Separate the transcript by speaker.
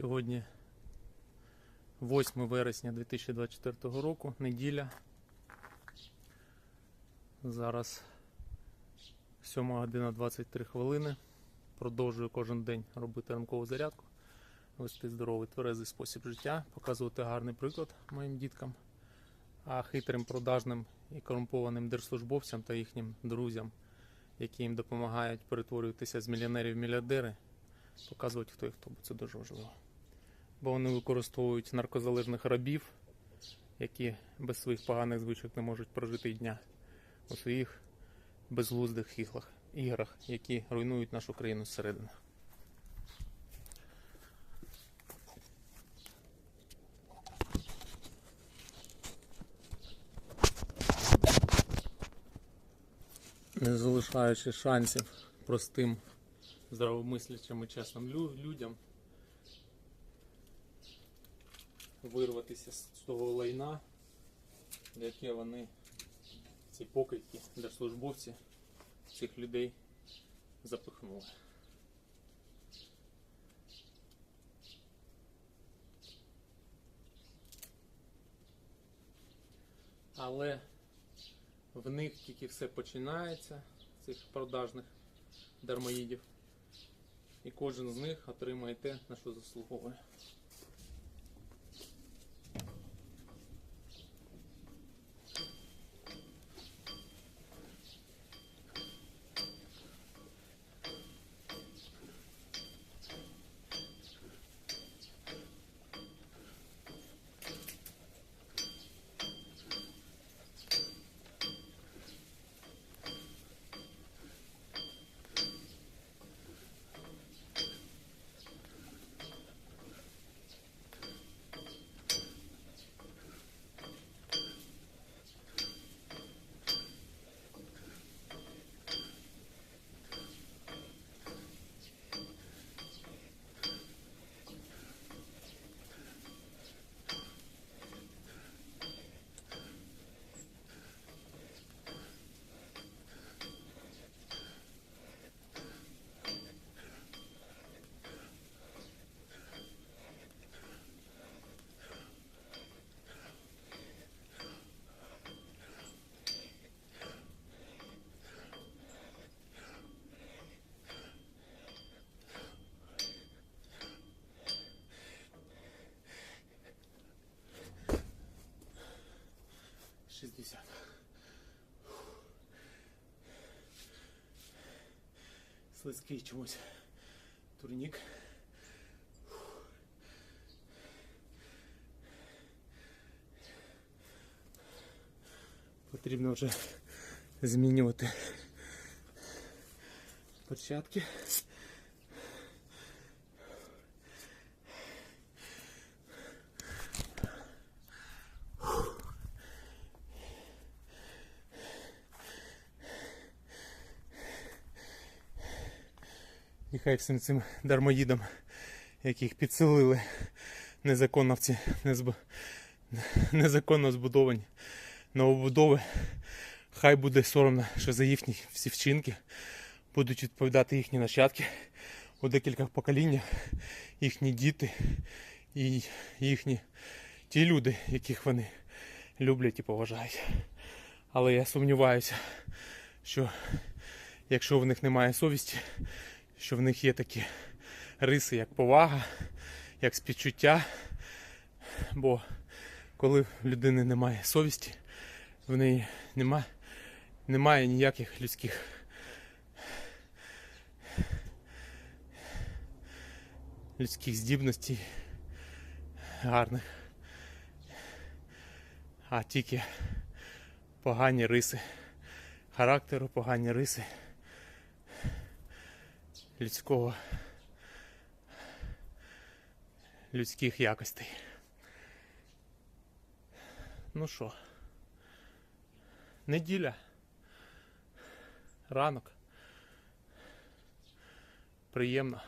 Speaker 1: Сьогодні 8 вересня 2024 року, неділя. Зараз 7 година 23 хвилини. Продовжую кожен день робити ранкову зарядку, вести здоровий тверезий спосіб життя, показувати гарний приклад моїм діткам, а хитрим продажним і корумпованим держслужбовцям та їхнім друзям, які їм допомагають перетворюватися з мільйонерів в мільярдери, показувати хто і хто, бо це дуже важливо. Бо вони використовують наркозалежних рабів, які без своїх поганих звичок не можуть прожити дня у своїх безглуздих іграх, іграх, які руйнують нашу країну зсередини. Не залишаючи шансів простим здравомислячим і чесним людям вирватися з того лайна, яке вони, ці покидьки, держслужбовці, цих людей запихнули. Але в них тільки все починається, цих продажних дармоїдів. І кожен з них отримає те, на що заслуговує. Шістдесят. Слизький чомусь турнік. Потрібно вже змінювати перчатки. І хай всім цим дармоїдам, яких підселили незаконновці, незб... незаконно збудовані новобудови, хай буде соромно, що за їхні всі вчинки будуть відповідати їхні нащадки у декілька поколіннях, їхні діти і їхні ті люди, яких вони люблять і поважають. Але я сумніваюся, що якщо в них немає совісті, що в них є такі риси, як повага, як співчуття. Бо коли в людини немає совісті, в неї нема, немає ніяких людських людських здібностей гарних, а тільки погані риси характеру, погані риси людського людських якостей. Ну що, неділя, ранок. Приємно.